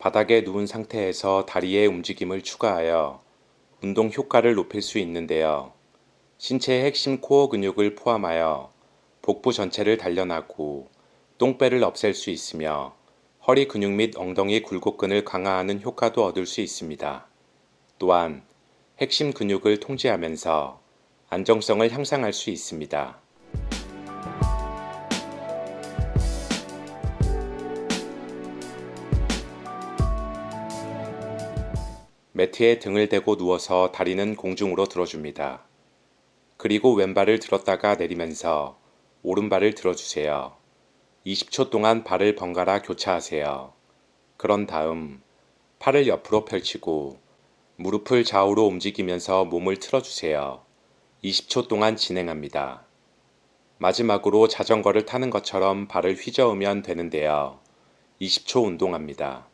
바닥에 누운 상태에서 다리의 움직임을 추가하여 운동 효과를 높일 수 있는데요. 신체의 핵심 코어 근육을 포함하여 복부 전체를 단련하고 똥배를 없앨 수 있으며 허리 근육 및 엉덩이 굴곡근을 강화하는 효과도 얻을 수 있습니다. 또한 핵심 근육을 통제하면서 안정성을 향상할 수 있습니다. 매트에 등을 대고 누워서 다리는 공중으로 들어줍니다. 그리고 왼발을 들었다가 내리면서 오른발을 들어주세요. 20초 동안 발을 번갈아 교차하세요. 그런 다음 팔을 옆으로 펼치고 무릎을 좌우로 움직이면서 몸을 틀어주세요. 20초 동안 진행합니다. 마지막으로 자전거를 타는 것처럼 발을 휘저으면 되는데요. 20초 운동합니다.